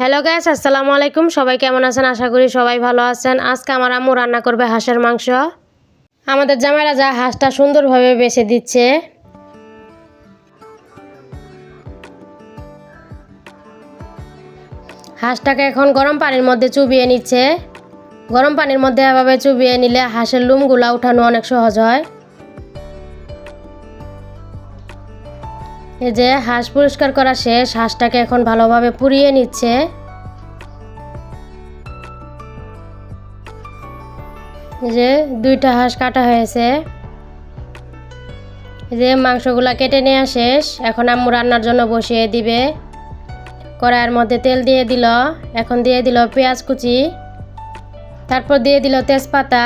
Hello gas আসসালামু আলাইকুম। সবাই কেমন আছেন? আশা করি সবাই ভালো আছেন। আজকে আমার আম্মু রান্না করবে হাঁসের মাংস। আমাদের জামাইরা যা হাঁসটা সুন্দরভাবে বেছে দিচ্ছে। হাঁসটাকে এখন গরম পানির মধ্যে চুবিয়ে নিচ্ছে। গরম পানির মধ্যে এভাবে চুবিয়ে নিলে হাঁসের লুমগুলা উঠানো অনেক সহজ হয়। এই যে হাঁস পরিষ্কার করা শেষ, হাঁসটাকে এখন ভালোভাবে পুড়িয়ে নিচ্ছে। যে দুইটা হাঁস কাটা হয়েছে। যে মাংসগুলা কেটে নেওয়া শেষ। এখন আম্মু রান্নার জন্য বসিয়ে দিবে। কড়াইয়ের মধ্যে তেল দিয়ে দিল। এখন দিয়ে দিল পেঁয়াজ কুচি। তারপর দিয়ে দিল তেজপাতা।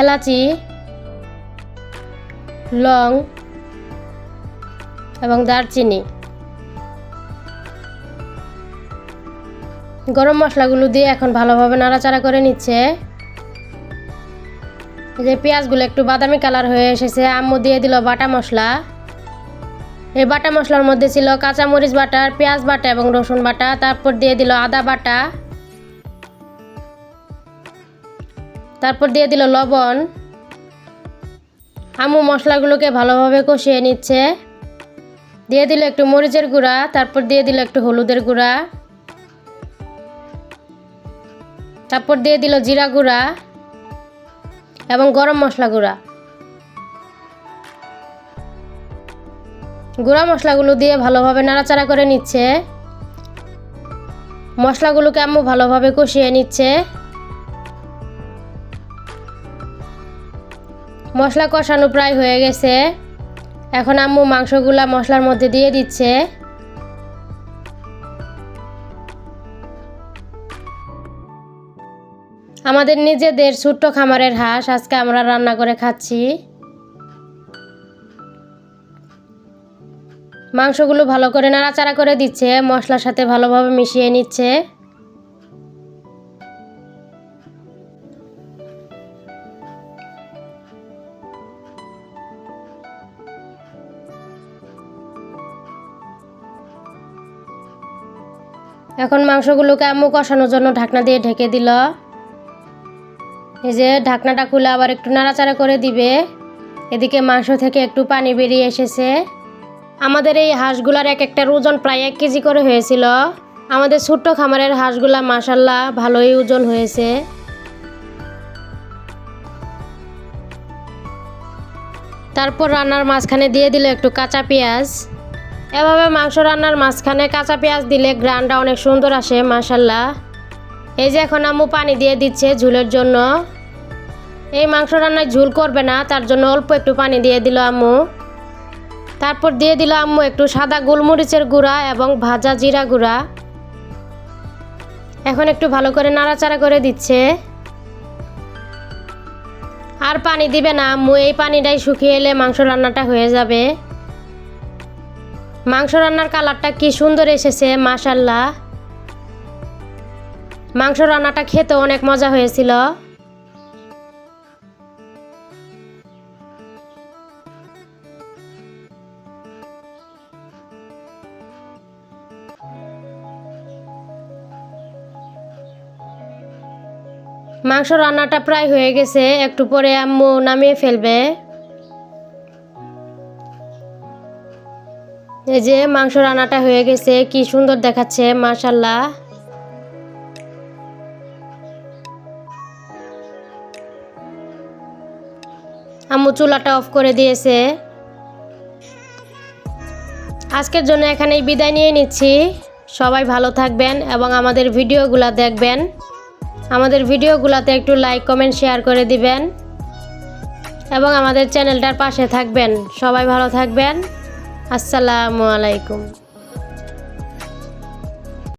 এলাচি। লং এবং দারচিনি। গরম মশলাগুলো দিয়ে এখন ভালোভাবে নাড়াচাড়া করে নিচ্ছে। যে পেঁয়াজগুলো একটু বাদামি কালার হয়ে এসেছে, আম্মু দিয়ে দিল বাটা মশলা। এই বাটা মশলার মধ্যে ছিল কাঁচামরিচ বাটা, পেঁয়াজ বাটা এবং রসুন বাটা, তারপর দিয়ে দিল আদা বাটা। তারপর দিয়ে দিল লবণ। আম্মু মশলাগুলোকে ভালোভাবে কষিয়ে নিচ্ছে। দিয়ে দিল একটু মরিচের গুঁড়া, তারপর দিয়ে দিল একটু হলুদের গুঁড়া। তারপর দিয়ে দিল জিরা গুঁড়া এবং গরম মশলা গুঁড়া। গুঁড়া মশলাগুলো দিয়ে ভালোভাবে নাড়াচাড়া করে নিচ্ছে। মশলাগুলোকে আম্মু ভালোভাবে কষিয়ে নিচ্ছে। মশলা কষানো প্রায় হয়ে গেছে। এখন আম্মু মাংসগুলা মশলার মধ্যে দিয়ে দিচ্ছে। আমাদের নিজেদের ছোট্ট খামারের হাঁস আজকে আমরা রান্না করে খাচ্ছি। মাংসগুলো ভালো করে নাড়াচাড়া করে দিচ্ছে, মশলার সাথে ভালোভাবে মিশিয়ে নিচ্ছে। এখন মাংসগুলোকে আম্মু কষানোর জন্য ঢাকনা দিয়ে ঢেকে দিল। এই যে ঢাকনাটা খুলে আবার একটু নাড়াচাড়া করে দিবে। এদিকে মাংস থেকে একটু পানি বেরিয়ে এসেছে। আমাদের এই হাঁসগুলার এক একটার ওজন প্রায় এক কেজি করে হয়েছিল। আমাদের ছোট্ট খামারের হাঁসগুলা মাসাল্লাহ ভালোই ওজন হয়েছে। তারপর রান্নার মাঝখানে দিয়ে দিল একটু কাঁচা পেঁয়াজ। এভাবে মাংস রান্নার মাঝখানে কাঁচা পেঁয়াজ দিলে গ্রানটা অনেক সুন্দর আসে মাসাল্লাহ এই যে এখন আম্মু পানি দিয়ে দিচ্ছে ঝুলের জন্য। এই মাংস রান্নায় ঝুল করবে না, তার জন্য অল্প একটু পানি দিয়ে দিল আম্মু। তারপর দিয়ে দিল আম্মু একটু সাদা গোলমরিচের গুঁড়া এবং ভাজা জিরা গুঁড়া। এখন একটু ভালো করে নাড়াচাড়া করে দিচ্ছে। আর পানি দিবে না আম্মু, এই পানিটাই শুকিয়ে এলে মাংস রান্নাটা হয়ে যাবে। মাংস রান্নার কালারটা কি সুন্দর এসেছে মাশাল্লাহ মাংস রান্নাটা খেতে অনেক মজা হয়েছিল। মাংস রান্নাটা প্রায় হয়ে গেছে, একটু পরে আম্মু নামিয়ে ফেলবে। এই যে মাংস রান্নাটা হয়ে গেছে, কি সুন্দর দেখাচ্ছে মাশাল্লাহ আম্মু চুলাটা অফ করে দিয়েছে। আজকের জন্য এখানেই বিদায় নিয়ে নিচ্ছি। সবাই ভালো থাকবেন এবং আমাদের ভিডিওগুলো দেখবেন। আমাদের ভিডিওগুলোতে একটু লাইক কমেন্ট শেয়ার করে দিবেন। এবং আমাদের চ্যানেলটার পাশে থাকবেন। সবাই ভালো থাকবেন। আসসালামু আলাইকুম।